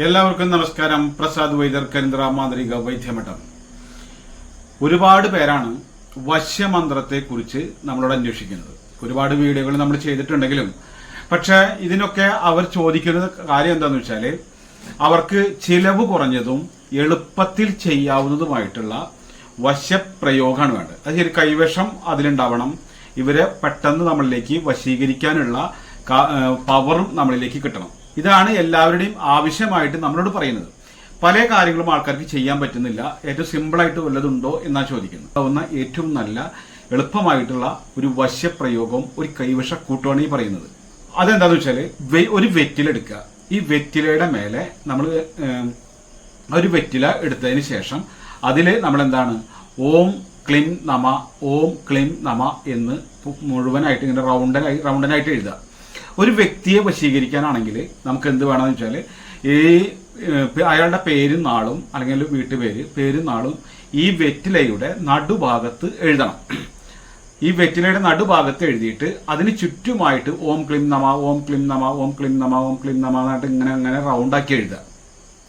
എല്ലാവർക്കും നമസ്കാരം. പ്രസാദ് വൈദ്യർ കരിന്ദ്ര മാന്ത്രിക വൈദ്യമഠം. ഒരുപാട് പേരാണ് വശ്യമന്ത്രത്തെ കുറിച്ച് നമ്മളോട് അന്വേഷിക്കുന്നത്. ഒരുപാട് വീഡിയോകൾ നമ്മൾ ചെയ്തിട്ടുണ്ടെങ്കിലും പക്ഷെ ഇതിനൊക്കെ അവർ ചോദിക്കുന്ന കാര്യം എന്താന്ന് വെച്ചാൽ അവർക്ക് ചിലവ് കുറഞ്ഞതും എളുപ്പത്തിൽ ചെയ്യാവുന്നതുമായിട്ടുള്ള വശപ്രയോഗമാണ് വേണ്ടത്. അത് ശരി കൈവശം അതിലുണ്ടാവണം. ഇവരെ പെട്ടെന്ന് നമ്മളിലേക്ക് വശീകരിക്കാനുള്ള പവറും നമ്മളിലേക്ക് കിട്ടണം. ഇതാണ് എല്ലാവരുടെയും ആവശ്യമായിട്ട് നമ്മളോട് പറയുന്നത്. പല കാര്യങ്ങളും ആൾക്കാർക്ക് ചെയ്യാൻ പറ്റുന്നില്ല. ഏറ്റവും സിമ്പിളായിട്ട് വല്ലതുണ്ടോ എന്നാ ചോദിക്കുന്നത്. ഒന്ന് ഏറ്റവും നല്ല എളുപ്പമായിട്ടുള്ള ഒരു വശ്യപ്രയോഗം ഒരു കൈവശ കൂട്ടുവാണ് ഈ പറയുന്നത്. അതെന്താന്ന് വെച്ചാൽ വെ- ഒരു വെറ്റിലെടുക്കുക ഈ വെറ്റിലയുടെ മേലെ നമ്മൾ ഒരു വെറ്റില എടുത്തതിന് ശേഷം അതിൽ നമ്മൾ എന്താണ് ഓം ക്ലിം നമ ഓം ക്ലിം നമ എന്ന് മുഴുവനായിട്ട് ഇങ്ങനെ റൗണ്ടനായി റൗണ്ടനായിട്ട് എഴുതുക. ഒരു വ്യക്തിയെ വശീകരിക്കാനാണെങ്കിൽ നമുക്ക് എന്ത് വേണമെന്ന് വെച്ചാൽ ഈ അയാളുടെ പേരും നാളും അല്ലെങ്കിൽ വീട്ടുപേര് പേരും നാളും ഈ വെറ്റിലയുടെ നടുഭാഗത്ത് എഴുതണം. ഈ വെറ്റിലയുടെ നടുഭാഗത്ത് എഴുതിയിട്ട് അതിന് ചുറ്റുമായിട്ട് ഓം ക്ലിം നമ ഓം ക്ലിം നമ ഓം ക്ലിം നമ ഓം ക്ലിം നമ എന്നിട്ട് ഇങ്ങനെ അങ്ങനെ റൗണ്ടാക്കി എഴുതുക.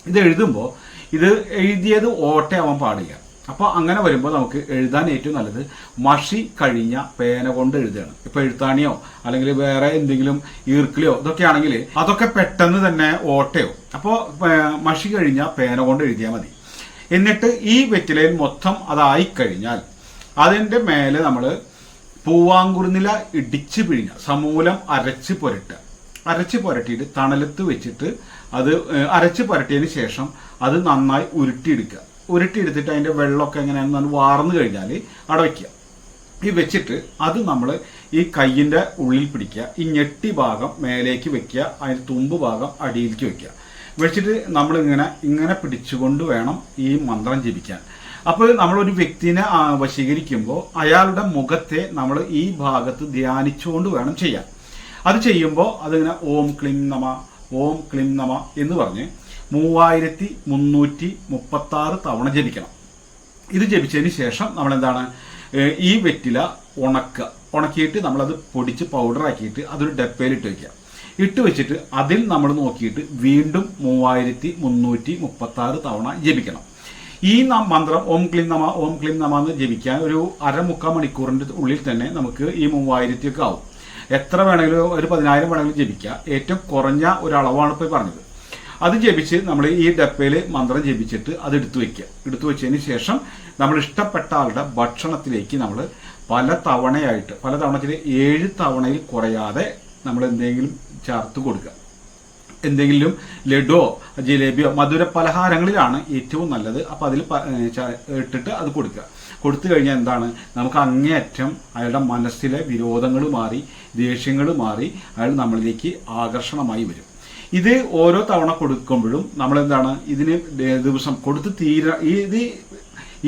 ഇത് എഴുതുമ്പോൾ ഇത് എഴുതിയത് ഓട്ടയാവാൻ പാടില്ല. അപ്പോൾ അങ്ങനെ വരുമ്പോൾ നമുക്ക് എഴുതാൻ ഏറ്റവും നല്ലത് മഷി കഴിഞ്ഞ പേന കൊണ്ട് എഴുതുകയാണ്. ഇപ്പോൾ എഴുത്താണിയോ? അല്ലെങ്കിൽ വേറെ എന്തെങ്കിലും ഈർക്കിളിയോ? ഇതൊക്കെ ആണെങ്കിൽ അതൊക്കെ പെട്ടെന്ന് തന്നെ ഓട്ടയോ? അപ്പോൾ മഷി കഴിഞ്ഞ പേന കൊണ്ട് എഴുതിയാൽ മതി. എന്നിട്ട് ഈ വെറ്റിലയിൽ മൊത്തം അതായി കഴിഞ്ഞാൽ അതിന്റെ മേലെ നമ്മൾ പൂവാങ്കുറുനില ഇടിച്ച് പിഴിഞ്ഞ സമൂലം അരച്ച് പുരട്ടുക. അരച്ച് പുരട്ടിയിട്ട് തണലത്ത് വെച്ചിട്ട് അത് അരച്ച് പുരട്ടിയതിന് ശേഷം അത് നന്നായി ഉരുട്ടിയെടുക്കുക. ഉരുട്ടിയെടുത്തിട്ട് അതിന്റെ വെള്ളമൊക്കെ എങ്ങനെയാണെന്ന് വാർന്നു കഴിഞ്ഞാൽ അവിടെ വയ്ക്കുക ഈ വെച്ചിട്ട് അത് നമ്മൾ ഈ കയ്യിന്റെ ഉള്ളിൽ പിടിക്കുക. ഈ ഞെട്ടി ഭാഗം മേലേക്ക് വെക്കുക. അതിന്റെ തുമ്പ് ഭാഗം അടിയിലേക്ക് വെക്കുക. വെച്ചിട്ട് നമ്മളിങ്ങനെ ഇങ്ങനെ പിടിച്ചുകൊണ്ട് വേണം ഈ മന്ത്രം ജപിക്കാൻ. അപ്പോൾ നമ്മളൊരു വ്യക്തിനെ വശീകരിക്കുമ്പോൾ അയാളുടെ മുഖത്തെ നമ്മൾ ഈ ഭാഗത്ത് ധ്യാനിച്ചുകൊണ്ട് വേണം ചെയ്യാൻ. അത് ചെയ്യുമ്പോൾ അതിങ്ങനെ ഓം ക്ലിം നമ ഓം ക്ലിം നമ എന്ന് പറഞ്ഞ് മൂവായിരത്തി മുന്നൂറ്റി മുപ്പത്തി ആറ് തവണ ജപിക്കണം ഇത് ജപിച്ചതിന് ശേഷം നമ്മൾ എന്താണ് ഈ വെറ്റില ഉണക്കുക. ഉണക്കിയിട്ട് നമ്മളത് പൊടിച്ച് പൗഡർ ആക്കിയിട്ട് അതൊരു ഡപ്പയിലിട്ട് വെക്കുക. ഇട്ട് വെച്ചിട്ട് അതിൽ നമ്മൾ നോക്കിയിട്ട് വീണ്ടും മൂവായിരത്തി മുന്നൂറ്റി മുപ്പത്തി ആറ് തവണ ജപിക്കണം. ഈ മന്ത്രം ഓം ക്ലീം നമ ഓം ക്ലീം നമ എന്ന് ജപിക്കാൻ ഒരു അരമുക്കാൽ മണിക്കൂറിന്റെ ഉള്ളിൽ തന്നെ നമുക്ക് ഈ മൂവായിരത്തി ഒക്കെ ആവും. എത്ര വേണമെങ്കിലും ഒരു പതിനായിരം വേണമെങ്കിലും ജപിക്കുക ഏറ്റവും കുറഞ്ഞ ഒരളവാണ് ഇപ്പോൾ പറഞ്ഞത്. അത് ജപിച്ച് നമ്മൾ ഈ ഡപ്പയിൽ മന്ത്രം ജപിച്ചിട്ട് അത് എടുത്തു വയ്ക്കുക എടുത്തു വെച്ചതിന് ശേഷം നമ്മൾ ഇഷ്ടപ്പെട്ട ആളുടെ ഭക്ഷണത്തിലേക്ക് നമ്മൾ പല തവണയായിട്ട് പല തവണത്തിൽ ഏഴ് തവണയിൽ കുറയാതെ നമ്മൾ എന്തെങ്കിലും ചേർത്ത് കൊടുക്കുക. എന്തെങ്കിലും ലഡുവോ ജിലേബിയോ മധുര പലഹാരങ്ങളിലാണ് ഏറ്റവും നല്ലത്. അപ്പോൾ അതിൽ ഇട്ടിട്ട് അത് കൊടുക്കുക. കൊടുത്തു കഴിഞ്ഞാൽ എന്താണ്? നമുക്ക് അങ്ങേയറ്റം അയാളുടെ മനസ്സിലെ വിരോധങ്ങൾ മാറി ദേഷ്യങ്ങൾ മാറി അയാൾ നമ്മളിലേക്ക് ആകർഷണമായി വരും. ഇത് ഓരോ തവണ കൊടുക്കുമ്പോഴും നമ്മൾ എന്താണ് ഇതിന് ദിവസം കൊടുത്ത് തീര ഇത്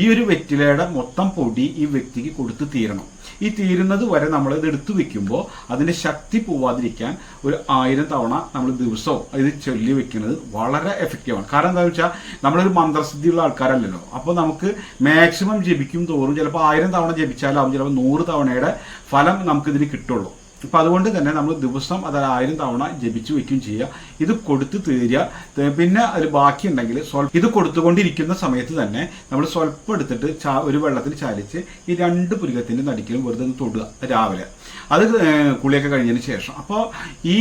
ഈ ഒരു വെറ്റിലയുടെ മൊത്തം പൊടി ഈ വ്യക്തിക്ക് കൊടുത്ത് തീരണം. ഈ തീരുന്നത് വരെ നമ്മൾ ഇത് എടുത്തു വെക്കുമ്പോൾ അതിന്റെ ശക്തി പോവാതിരിക്കാൻ ഒരു ആയിരം തവണ നമ്മൾ ദിവസവും ഇത് ചൊല്ലി വെക്കുന്നത് വളരെ എഫക്റ്റീവാണ് കാരണം എന്താണെന്ന് വെച്ചാൽ നമ്മളൊരു മന്ത്രസിദ്ധിയുള്ള ആൾക്കാരല്ലല്ലോ. അപ്പോൾ നമുക്ക് മാക്സിമം ജപിക്കും തോറും ചിലപ്പോൾ ആയിരം തവണ ജപിച്ചാലാവും ചിലപ്പോൾ നൂറ് തവണയുടെ ഫലം നമുക്കിതിന് കിട്ടുള്ളൂ. അപ്പൊ അതുകൊണ്ട് തന്നെ നമ്മൾ ദിവസം അതായത് ആയിരം തവണ ജപിച്ചു വെക്കുകയും ചെയ്യുക. ഇത് കൊടുത്തു തീരുക. പിന്നെ അതിൽ ബാക്കിയുണ്ടെങ്കിൽ സ്വൽപ്പം ഇത് കൊടുത്തുകൊണ്ടിരിക്കുന്ന സമയത്ത് തന്നെ നമ്മൾ സ്വൽപ്പം എടുത്തിട്ട് ചാ- ഒരു വെള്ളത്തിൽ ചാലിച്ച് ഈ രണ്ട് പുരുകത്തിന്റെ നടിക്കലും വെറുതെ തൊടുക രാവിലെ. അത് കുളിയൊക്കെ കഴിഞ്ഞതിന് ശേഷം. അപ്പോൾ ഈ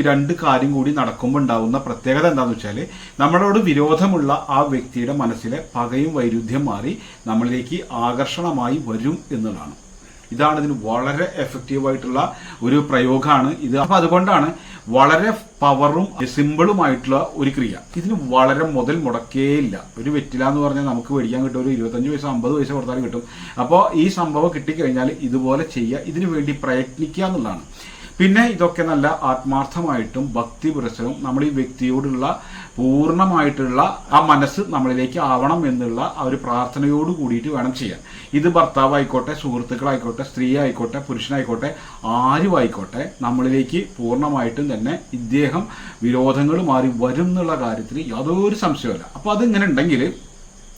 രണ്ട് കാര്യം കൂടി നടക്കുമ്പോൾ ഉണ്ടാകുന്ന പ്രത്യേകത എന്താണെന്ന് വെച്ചാൽ നമ്മളോട് വിരോധമുള്ള ആ വ്യക്തിയുടെ മനസ്സിലെ പകയും വൈരുദ്ധ്യം മാറി നമ്മളിലേക്ക് ആകർഷണമായി വരും എന്നുള്ളതാണ്. ഇതാണ് ഇതിന് വളരെ എഫക്റ്റീവായിട്ടുള്ള ഒരു പ്രയോഗമാണ് ഇത്. അപ്പൊ അതുകൊണ്ടാണ് വളരെ പവറും സിമ്പിളുമായിട്ടുള്ള ഒരു ക്രിയ. ഇതിന് വളരെ മുതൽ മുടക്കേയില്ല. ഒരു വെറ്റില എന്ന് പറഞ്ഞാൽ നമുക്ക് മേടിക്കാൻ കിട്ടും. ഒരു ഇരുപത്തഞ്ച് പൈസ അമ്പത് പൈസ കൊടുത്താലും കിട്ടും. അപ്പോൾ ഈ സംഭവം കിട്ടിക്കഴിഞ്ഞാൽ ഇതുപോലെ ചെയ്യുക. ഇതിനു വേണ്ടി പ്രയത്നിക്കുക എന്നുള്ളതാണ്. പിന്നെ ഇതൊക്കെ നല്ല ആത്മാർത്ഥമായിട്ടും ഭക്തി പുരസരവും നമ്മൾ ഈ വ്യക്തിയോടുള്ള പൂർണമായിട്ടുള്ള ആ മനസ്സ് നമ്മളിലേക്ക് ആവണം എന്നുള്ള ആ ഒരു പ്രാർത്ഥനയോട് കൂടിയിട്ട് വേണം ചെയ്യാൻ. ഇത് ഭർത്താവായിക്കോട്ടെ സുഹൃത്തുക്കളായിക്കോട്ടെ സ്ത്രീ ആയിക്കോട്ടെ പുരുഷനായിക്കോട്ടെ ആരും ആയിക്കോട്ടെ നമ്മളിലേക്ക് പൂർണമായിട്ടും തന്നെ ഇദ്ദേഹം വിരോധങ്ങൾ മാറി വരും എന്നുള്ള കാര്യത്തിൽ യാതൊരു സംശയമല്ല അപ്പൊ അതിങ്ങനെ ഉണ്ടെങ്കിൽ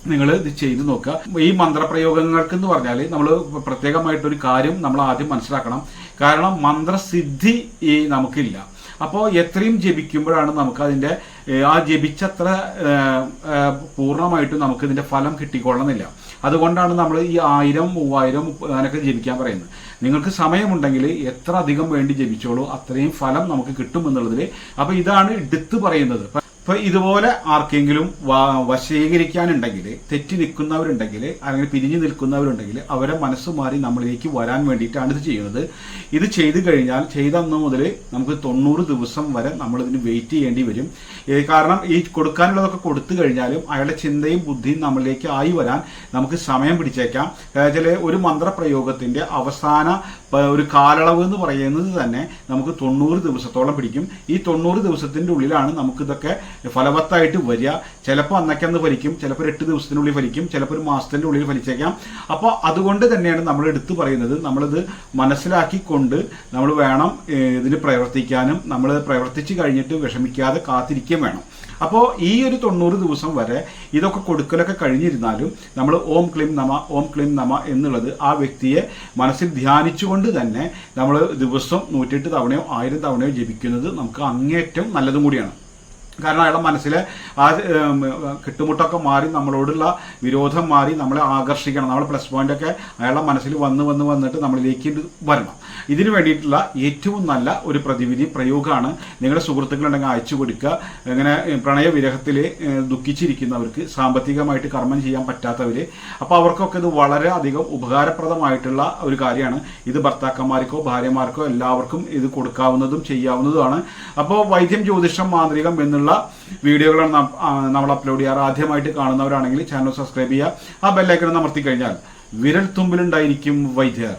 നിങ്ങൾ ഇത് ചെയ്ത് നോക്കുക. ഈ മന്ത്രപ്രയോഗങ്ങൾക്ക് എന്ന് പറഞ്ഞാൽ നമ്മൾ പ്രത്യേകമായിട്ടൊരു കാര്യം നമ്മൾ ആദ്യം മനസ്സിലാക്കണം. കാരണം മന്ത്രസിദ്ധി ഈ നമുക്കില്ല. അപ്പോൾ എത്രയും ജപിക്കുമ്പോഴാണ് നമുക്ക് അതിന്റെ ആ ജപിച്ചത്ര പൂർണമായിട്ടും നമുക്ക് ഇതിന്റെ ഫലം കിട്ടിക്കൊള്ളണമെന്നില്ല അതുകൊണ്ടാണ് നമ്മൾ ഈ ആയിരം മൂവായിരം അങ്ങനെയൊക്കെ ജപിക്കാൻ പറയുന്നത്. നിങ്ങൾക്ക് സമയമുണ്ടെങ്കിൽ എത്ര അധികം വേണ്ടി ജപിച്ചോളൂ അത്രയും ഫലം നമുക്ക് കിട്ടും എന്നുള്ളതിൽ അപ്പോൾ ഇതാണ് എടുത്തു പറയുന്നത്. ഇപ്പൊ- ഇതുപോലെ ആർക്കെങ്കിലും വശീകരിക്കാനുണ്ടെങ്കിൽ തെറ്റി നിൽക്കുന്നവരുണ്ടെങ്കിൽ അല്ലെങ്കിൽ പിരിഞ്ഞു നിൽക്കുന്നവരുണ്ടെങ്കിൽ അവരെ മനസ്സ് മാറി നമ്മളിലേക്ക് വരാൻ വേണ്ടിയിട്ടാണ് ഇത് ചെയ്യുന്നത്. ഇത് ചെയ്തു കഴിഞ്ഞാൽ ചെയ്തന്ന മുതൽ നമുക്ക് തൊണ്ണൂറ് ദിവസം വരെ നമ്മൾ ഇതിന് വെയിറ്റ് ചെയ്യേണ്ടി വരും. കാരണം ഈ കൊടുക്കാനുള്ളതൊക്കെ കൊടുത്തു കഴിഞ്ഞാലും അയാളുടെ ചിന്തയും ബുദ്ധിയും നമ്മളിലേക്ക് ആയി വരാൻ നമുക്ക് സമയം പിടിച്ചേക്കാം. ചില ഒരു മന്ത്രപ്രയോഗത്തിന്റെ അവസാന ഒരു കാലളവ് എന്ന് പറയുന്നത് തന്നെ നമുക്ക് തൊണ്ണൂറ് ദിവസത്തോളം പിടിക്കും. ഈ തൊണ്ണൂറ് ദിവസത്തിന്റെ ഉള്ളിലാണ് നമുക്കിതൊക്കെ ഫലവത്തായിട്ട് വരിക. ചിലപ്പോൾ അന്നക്കന്ന് ഫലിക്കും ചിലപ്പോൾ എട്ട് ദിവസത്തിനുള്ളിൽ ഫലിക്കും ചിലപ്പോൾ ഒരു മാസത്തിന്റെ ഉള്ളിൽ ഫലിച്ചേക്കാം. അപ്പോൾ അതുകൊണ്ട് തന്നെയാണ് നമ്മൾ എടുത്തു പറയുന്നത്. നമ്മളിത് മനസ്സിലാക്കിക്കൊണ്ട് നമ്മൾ വേണം ഇതിന് പ്രവർത്തിക്കാനും നമ്മൾ പ്രവർത്തിച്ചു കഴിഞ്ഞിട്ട് വിഷമിക്കാതെ കാത്തിരിക്കുകയും വേണം. അപ്പോൾ ഈ ഒരു തൊണ്ണൂറ് ദിവസം വരെ ഇതൊക്കെ കൊടുക്കലൊക്കെ കഴിഞ്ഞിരുന്നാലും നമ്മൾ ഓം ക്ലിം നമ ഓം ക്ലിം നമ എന്നുള്ളത് ആ വ്യക്തിയെ മനസ്സിൽ ധ്യാനിച്ചുകൊണ്ട് തന്നെ നമ്മൾ ദിവസം നൂറ്റെട്ട് തവണയോ ആയിരം തവണയോ ജപിക്കുന്നത് നമുക്ക് അങ്ങേറ്റം നല്ലതും കൂടിയാണ്. കാരണം അയാളുടെ മനസ്സിലെ ആ കെട്ടുമുട്ടൊക്കെ മാറി നമ്മളോടുള്ള വിരോധം മാറി നമ്മളെ ആകർഷിക്കണം. നമ്മളെ പ്ലസ് പോയിന്റ് ഒക്കെ അയാളുടെ മനസ്സിൽ വന്ന് വന്ന് വന്നിട്ട് നമ്മളിലേക്ക് വരണം. ഇതിനു വേണ്ടിയിട്ടുള്ള ഏറ്റവും നല്ല ഒരു പ്രതിവിധി പ്രയോഗമാണ് നിങ്ങളുടെ സുഹൃത്തുക്കളുണ്ടെങ്കിൽ അയച്ചു കൊടുക്കുക. ഇങ്ങനെ പ്രണയ പ്രണയവിരഹത്തിൽ ദുഃഖിച്ചിരിക്കുന്നവർക്ക് സാമ്പത്തികമായിട്ട് കർമ്മം ചെയ്യാൻ പറ്റാത്തവർ അപ്പോൾ അവർക്കൊക്കെ ഇത് വളരെ അധികം ഉപകാരപ്രദമായിട്ടുള്ള ഒരു കാര്യമാണ്. ഇത് ഭർത്താക്കന്മാർക്കോ ഭാര്യമാർക്കോ എല്ലാവർക്കും ഇത് കൊടുക്കാവുന്നതും ചെയ്യാവുന്നതുമാണ്. അപ്പോൾ വൈദ്യം ജ്യോതിഷം മാന്ത്രികം എന്നുള്ള വീഡിയോകളാണ് നമ്മൾ അപ്ലോഡ് ചെയ്യാറ്. ആദ്യമായിട്ട് കാണുന്നവരാണെങ്കിൽ ചാനൽ സബ്സ്ക്രൈബ് ചെയ്യുക. ആ ബെല്ലൈക്കൺ അമർത്തി കഴിഞ്ഞാൽ വിരൽ തുമ്പിലുണ്ടായിരിക്കും വൈദ്യർ.